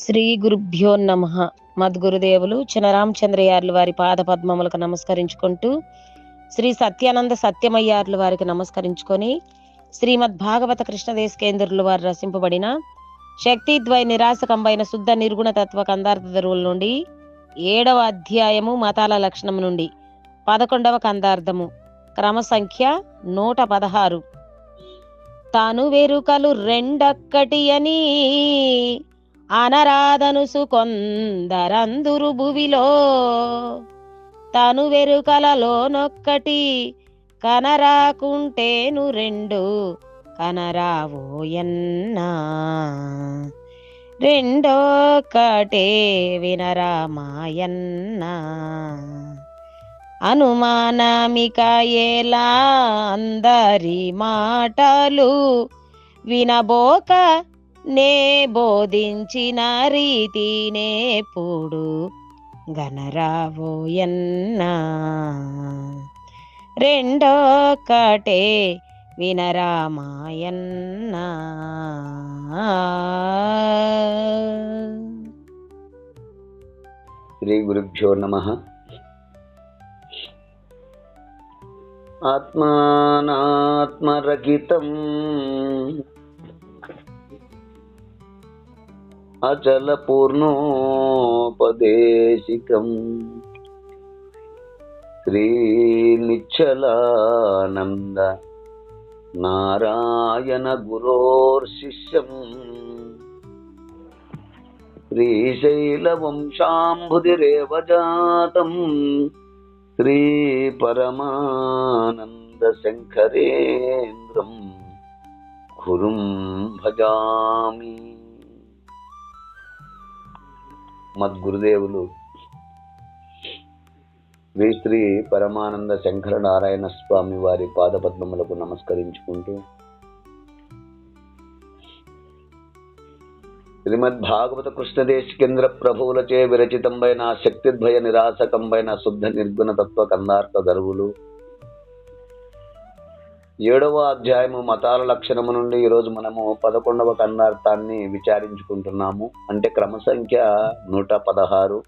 శ్రీ గురుభ్యో నమ. మద్గురుదేవులు చినరామచంద్రయార్లు వారి పాద పద్మములకు నమస్కరించుకుంటూ శ్రీ సత్యానంద సత్యమయ్యార్లు వారికి నమస్కరించుకొని శ్రీమద్ భాగవత కృష్ణదేశ కేంద్రులు వారు రచింపబడిన శక్తిద్వయ నిరాశకంబైన శుద్ధ నిర్గుణ తత్వ కందార్థ ధరువుల నుండి ఏడవ అధ్యాయము మతాల లక్షణం నుండి పదకొండవ కందార్థము. క్రమ సంఖ్య నూట పదహారు. తాను వెరుకలు రెండక్కటి అని అనరాధనుసు కొందరందురు భువిలో తను వెరుకలలోనొక్కటి కనరాకుంటేను రెండు కనరావోయన్నా. రెండోకటే వినరామాయన్నా. అనుమానమిక ఎలా అందరి మాటలు వినబోక నే బోధించిన రీతినే పూడు గనరావోయన్నా రెండో కటే వినరామాయన్నా. శ్రీ గురుభ్యో నమ. ఆత్మానాత్మరహితం అచల పూర్ణోపదేశికం శ్రీ నిచ్చలానంద నారాయణ గురోర్శిష్యం శ్రీశైలవంశాంబుధిరేవ జాతం. శ్రీపరమానందశంకరేంద్రం గురుం భజామి. మద్గురుదేవులు శ్రీ శ్రీ పరమానంద శంకర నారాయణ స్వామి వారి పాదపద్మములకు నమస్కరించుకుంటూ శ్రీమద్ భాగవత కృష్ణదేశ కేంద్ర ప్రభువులచే విరచితంబైన శక్తిద్వయ నిరాశకంబైన శుద్ధ నిర్గుణ తత్వ కందార్థ దరువులు ఏడవ అధ్యాయము మతాల లక్షణము నుండి ఈరోజు మనము పదకొండవ కన్నార్థాన్ని విచారించుకుంటున్నాము. అంటే క్రమ సంఖ్య నూట పదహారు.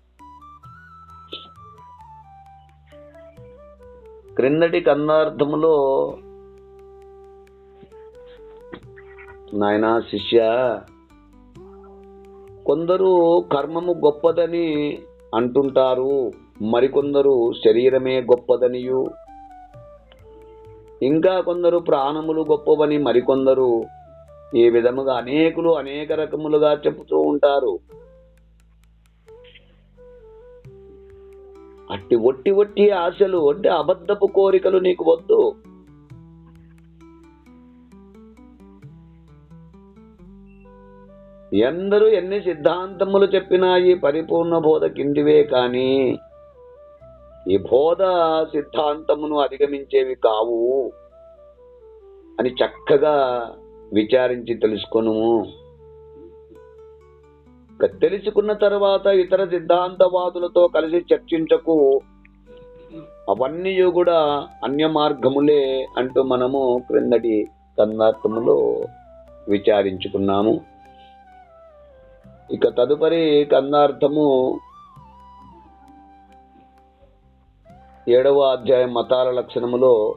క్రిందటి కన్నార్థములో నాయనా శిష్య కొందరు కర్మము గొప్పదని అంటుంటారు మరికొందరు శరీరమే గొప్పదనియు. ఇంకా కొందరు ప్రాణములు గొప్పవని మరికొందరు ఈ విధముగా అనేకులు అనేక రకములుగా చెబుతూ ఉంటారు. అట్టి ఒట్టి ఒట్టి ఆశలు అంటే అబద్ధపు కోరికలు నీకు వద్దు. ఎందరూ ఎన్ని సిద్ధాంతములు చెప్పినా ఈ పరిపూర్ణ బోధ కిందివే కానీ ఈ బోధ సిద్ధాంతమును అధిగమించేవి కావు అని చక్కగా విచారించి తెలుసుకును ఇక తెలుసుకున్న తర్వాత ఇతర సిద్ధాంతవాదులతో కలిసి చర్చించకు. అవన్నీ కూడా అన్య మార్గములే అంటూ మనము క్రిందటి కందార్థములో విచారించుకున్నాము. ఇక తదుపరి కందార్థము ఏడవ అధ్యాయం మతాల లక్షణములో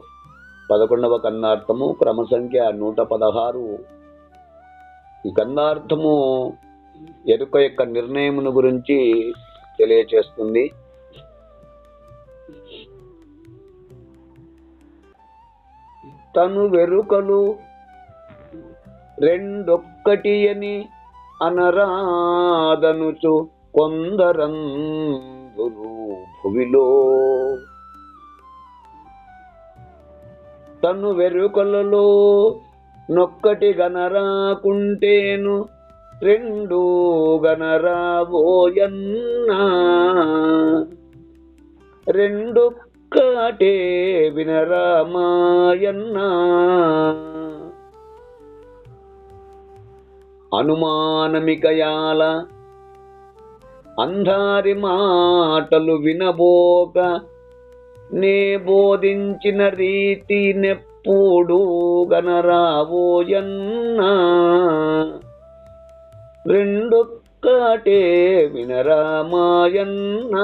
పదకొండవ కన్నార్థము క్రమ సంఖ్య నూట పదహారు. ఈ కన్నార్థము ఎరుక యొక్క నిర్ణయమును గురించి తెలియచేస్తుంది. తను వెరుకలు రెండొక్కటి అని అనరాదనుచు కొందరందురు భువిలో. తను వెరుకలలో నొక్కటి గనరాకుంటేను రెండు గనరాబోయన్నా. రెండు కాటే వినరామాయన్నా. అనుమానమికయాల అంధారి మాటలు వినబోక నే బోధించిన రీతి నెప్పుడు గనరావోయన్నా రెండు ఒక్కటే వినరామాయన్న.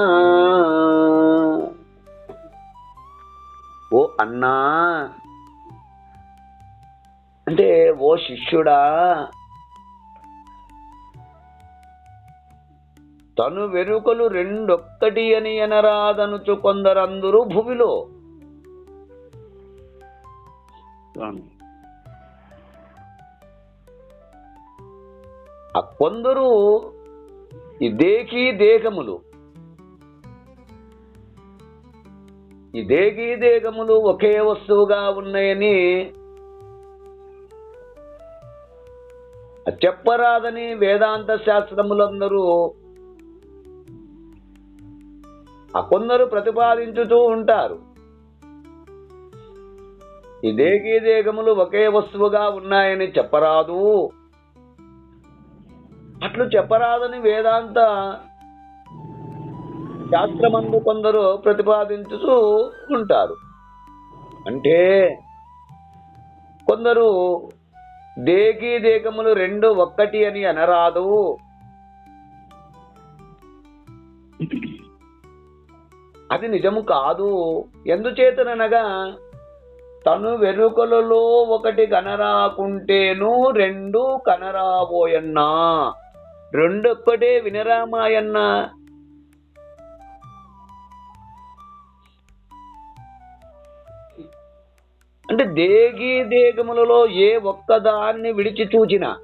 ఓ అన్నా అంటే ఓ శిష్యుడా తను వెరుకలు రెండొక్కటి అని అనరాదనుచు కొందరందరూ స్వామి. ఆ కొందరు ఈ దేకీ దేహములు ఈ దేకీ దేహములు ఒకే వస్తువుగా ఉన్నాయని చెప్పరాదని వేదాంత శాస్త్రములందరూ కొందరు ప్రతిపాదించుతూ ఉంటారు. ఈ దేకీ ఒకే వస్తువుగా ఉన్నాయని చెప్పరాదు. అట్లు చెప్పరాదని వేదాంత శాస్త్రమందు కొందరు ప్రతిపాదించుతూ ఉంటారు. అంటే కొందరు దేకీ దేకములు రెండు ఒక్కటి అని అనరాదు. అది నిజము కాదు. ఎందుచేతననగా తను వెనుకలలో ఒకటి కనరాకుంటేను రెండు కనరాబోయన్నా. రెండు ఒక్కటే వినరామాయన్న. అంటే దేగి దేగములలో ఏ ఒక్కదాన్ని విడిచి చూచిన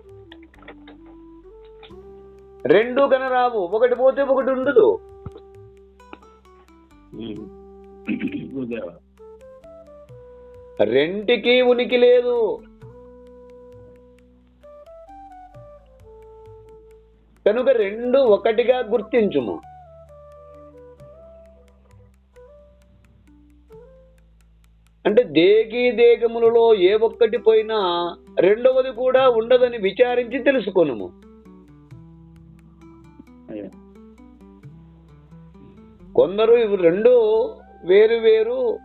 రెండు కనరావు. ఒకటి పోతే ఒకటి ఉండదు. రెంటికి ఉనికి లేదు. కనుక రెండు ఒకటిగా గుర్తించుము. అంటే దేగి దేగములలో ఏ ఒక్కటి పోయినా రెండవది కూడా ఉండదని విచారించి తెలుసుకొనుము. కొందరు ఇవి రెండు వేరు వేరు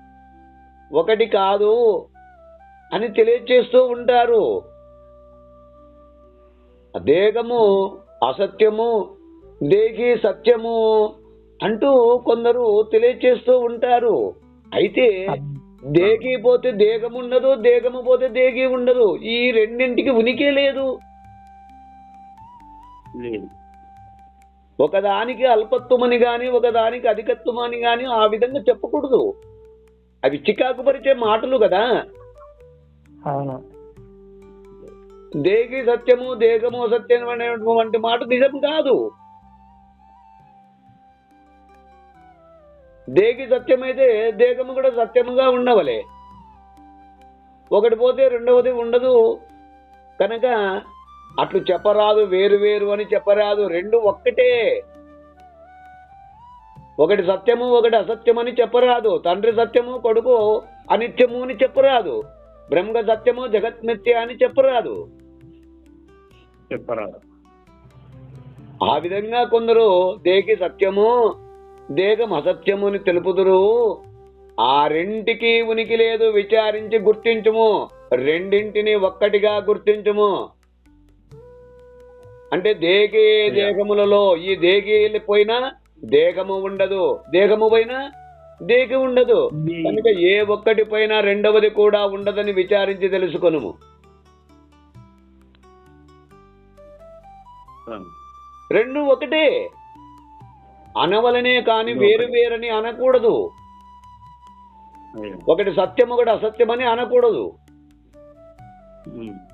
ఒకటి కాదు అని తెలియచేస్తూ ఉంటారు. దేహము అసత్యము దేహి సత్యము అంటూ కొందరు తెలియచేస్తూ ఉంటారు. అయితే దేహి పోతే దేహం ఉండదు దేహము పోతే దేహి ఉండదు. ఈ రెండింటికి ఉనికి లేదు. లేదు. ఒకదానికి అల్పత్వమని గాని ఒకదానికి అధికత్వమని గాని ఆ విధంగా చెప్పకూడదు. అవి చికాకు పరిచే మాటలు కదా. అవును. దేగి సత్యము దేగము అసత్యం అనేటువంటి మాట నిజం కాదు. దేగి సత్యమైతే దేగము కూడా సత్యముగా ఉండవలే. ఒకటి పోతే రెండవది ఉండదు. కనుక అట్లు చెప్పరాదు వేరు వేరు అని చెప్పరాదు. రెండు ఒక్కటే. ఒకటి సత్యము ఒకటి అసత్యము అని చెప్పరాదు. తండ్రి సత్యము కొడుకు అనిత్యము అని చెప్పరాదు. బ్రహ్మ సత్యము జగత్మిథ్య అని చెప్పరాదు. చెప్పరాదు. ఆ విధంగా కొందరు దేకి సత్యము దేహం అసత్యము అని తెలుపుదురు. ఆ రెంటికి ఉనికి లేదు విచారించి గుర్తించుము. రెండింటిని ఒక్కటిగా గుర్తించుము. అంటే దేకే దేహములలో ఈ దేకి పోయినా దేహము ఉండదు. దేహము పోయినా దేకి ఉండదు. కనుక ఏ ఒక్కటి పైన రెండవది కూడా ఉండదని విచారించి తెలుసుకొనుము. రెండు ఒకటే. అనవలనే కాని వేరు వేరని అనకూడదు. ఒకటి సత్యం ఒకటి అసత్యమని అనకూడదు. ఉమ్.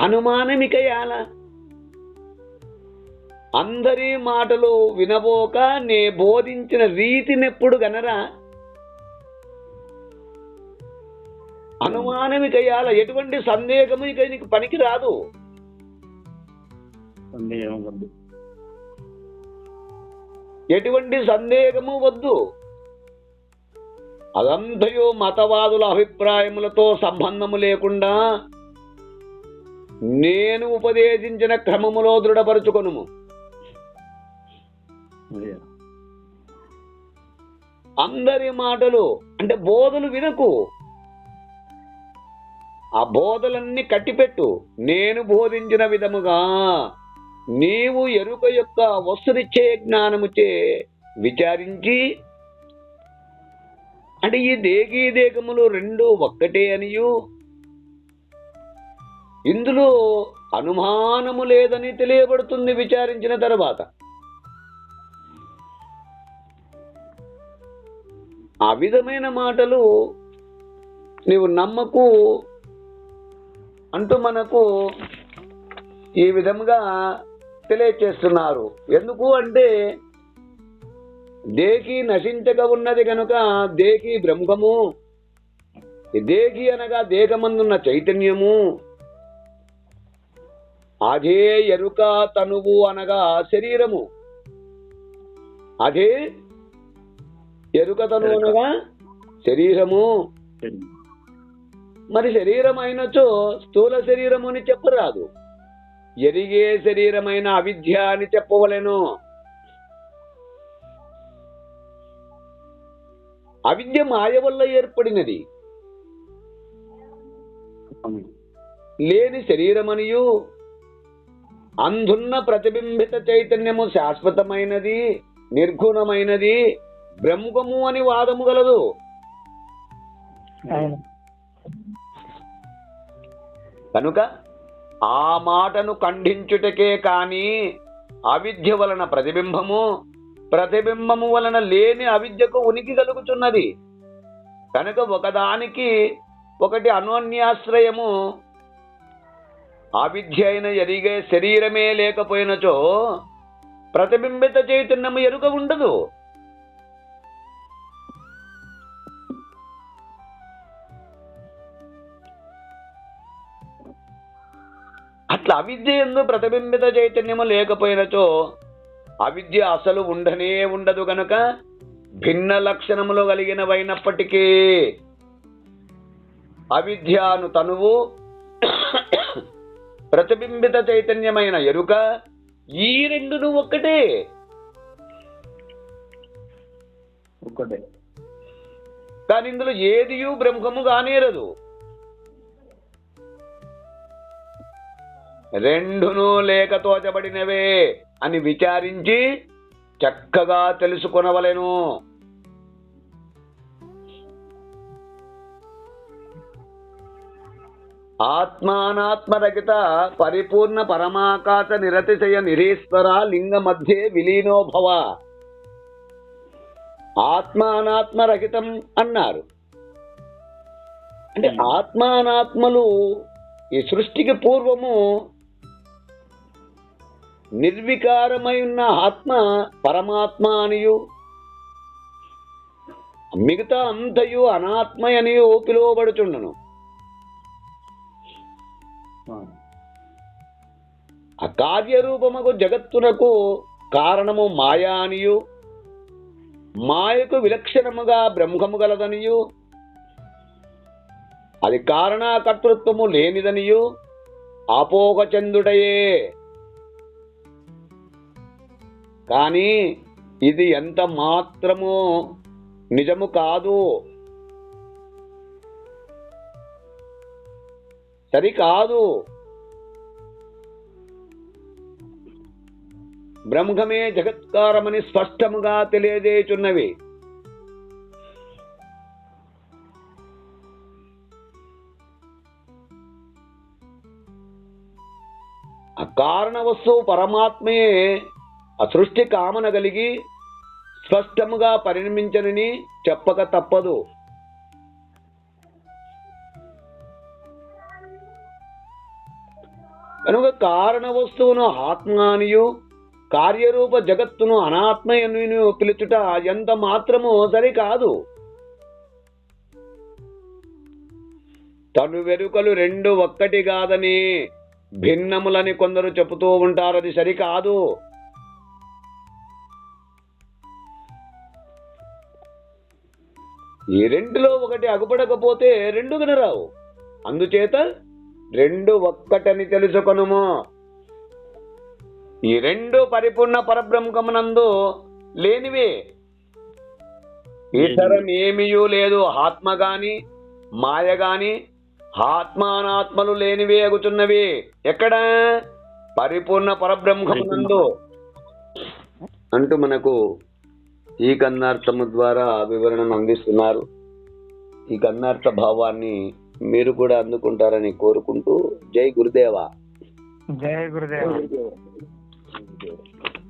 అనుమానమికయాల. అందరి మాటలు వినబోక నే బోధించిన రీతినెప్పుడు గనరా అనుమానమికయాల ఎటువంటి సందేహము ఇక నీకు పనికి రాదు ఎటువంటి సందేహము వద్దు. అదంతయు మతవాదుల అభిప్రాయములతో సంబంధము లేకుండా నేను ఉపదేశించిన క్రమములో దృఢపరుచుకొనుము. అయ్యా. అందరి మాటలు అంటే బోధలు వినకు. ఆ బోధలన్నీ కట్టిపెట్టు. నేను బోధించిన విధముగా నీవు ఎరుక యొక్క వస్తునిచ్చే జ్ఞానముచే విచారించి అంటే ఈ దేగీ దేగములు రెండు ఒక్కటే అనియు. ఇందులో అనుమానము లేదని తెలియబడుతుంది విచారించిన తర్వాత. ఆ విధమైన మాటలు నీవు నమ్మకు అంటూ మనకు ఈ విధంగా తెలియచేస్తున్నారు. ఎందుకు అంటే దేకి నశించక ఉన్నది కనుక దేకి బ్రహ్మము. దేకి అనగా దేహమందున్న చైతన్యము. అదే ఎరుక తనువు అనగా శరీరము. అదే ఎరుక తనువు అనగా శరీరము. మరి శరీరం అయినచో స్థూల శరీరము అని చెప్పరాదు. ఎరిగే శరీరమైన అవిద్య అని చెప్పవలెను. అవిద్య మాయ వల్ల ఏర్పడినది. లేని శరీరమనియు అందున్న ప్రతిబింబిత చైతన్యము శాశ్వతమైనది నిర్గుణమైనది బ్రహ్మము అని వాదము గలదు. కనుక ఆ మాటను ఖండించుటకే కాని అవిద్య వలన ప్రతిబింబము ప్రతిబింబము వలన లేని అవిద్యకు ఉనికి కలుగుతున్నది కనుక ఒకదానికి ఒకటి అన్యోన్యాశ్రయము అవిద్య అయిన ఎరిగే శరీరమే లేకపోయినచో ప్రతిబింబిత చైతన్యము ఎరుక ఉండదు. అట్లా అవిద్య ఎందు ప్రతిబింబిత చైతన్యము లేకపోయినచో అవిద్య అసలు ఉండనే ఉండదు గనుక భిన్న లక్షణములు కలిగినవైనప్పటికీ అవిద్యాను తనువు ప్రతిబింబిత చైతన్యమైన ఎరుక ఈ రెండును ఒక్కటే. ఒక్కటే. కానీ ఇందులో ఏదియు బ్రహ్మము కానేరదు రెండును లేక తోచబడినవే అని విచారించి చక్కగా తెలుసుకొనవలెను. ఆత్మానాత్మరహిత పరిపూర్ణ పరమాకాశ నిరతిశయ నిరీశ్వర లింగ మధ్యే విలీనోభవ. ఆత్మానాత్మరహితం అన్నారు. అంటే ఆత్మానాత్మలు ఈ సృష్టికి పూర్వము నిర్వికారమై ఉన్న ఆత్మ పరమాత్మ అనియు మిగతా అంతయు అనాత్మ అనియు పిలువబడుచుండను ఆ కార్యరూపముకు జగత్తునకు కారణము మాయా అనియు మాయకు విలక్షణముగా బ్రహ్మము గలదనియు. అది కారణకర్తృత్వము లేనిదనియు. అపోహచందుడయే కానీ ఇది ఎంత మాత్రము నిజము కాదు. సరికాదు. బ్రహ్మమే జగత్కారమని స్పష్టముగా తెలియజేయుచున్నవి. ఆ కారణ వస్తువు పరమాత్మయే ఆ సృష్టి కామన కలిగి స్పష్టముగా పరిణమించనని చెప్పక తప్పదు. కనుక కారణ వస్తువును ఆత్మానియు కార్యరూప జగత్తును అనాత్మయను పిలుచుట ఎంత మాత్రము సరికాదు. తను వెరుకలు రెండు ఒక్కటి కాదని భిన్నములని కొందరు చెబుతూ ఉంటారు అది సరికాదు. ఈ రెండులో ఒకటి అగుపడకపోతే రెండు వినరావు అందుచేత రెండు ఒక్కటని తెలుసుకొనుము. ఈ రెండు పరిపూర్ణ పరబ్రహ్మమునందు లేనివే. ఇతరం ఏమీయూ లేదు ఆత్మ గాని మాయ గాని ఆత్మానాత్మలు లేనివే అగుచున్నవి ఎక్కడ? పరిపూర్ణ పరబ్రహ్మమునందు. అంటూ మనకు ఈ కన్నార్థము ద్వారా వివరణను అందిస్తున్నారు. ఈ కన్నార్థ భావాన్ని మీరు కూడా అందుకుంటారని కోరుకుంటూ జై గురుదేవా. జై గురుదేవ.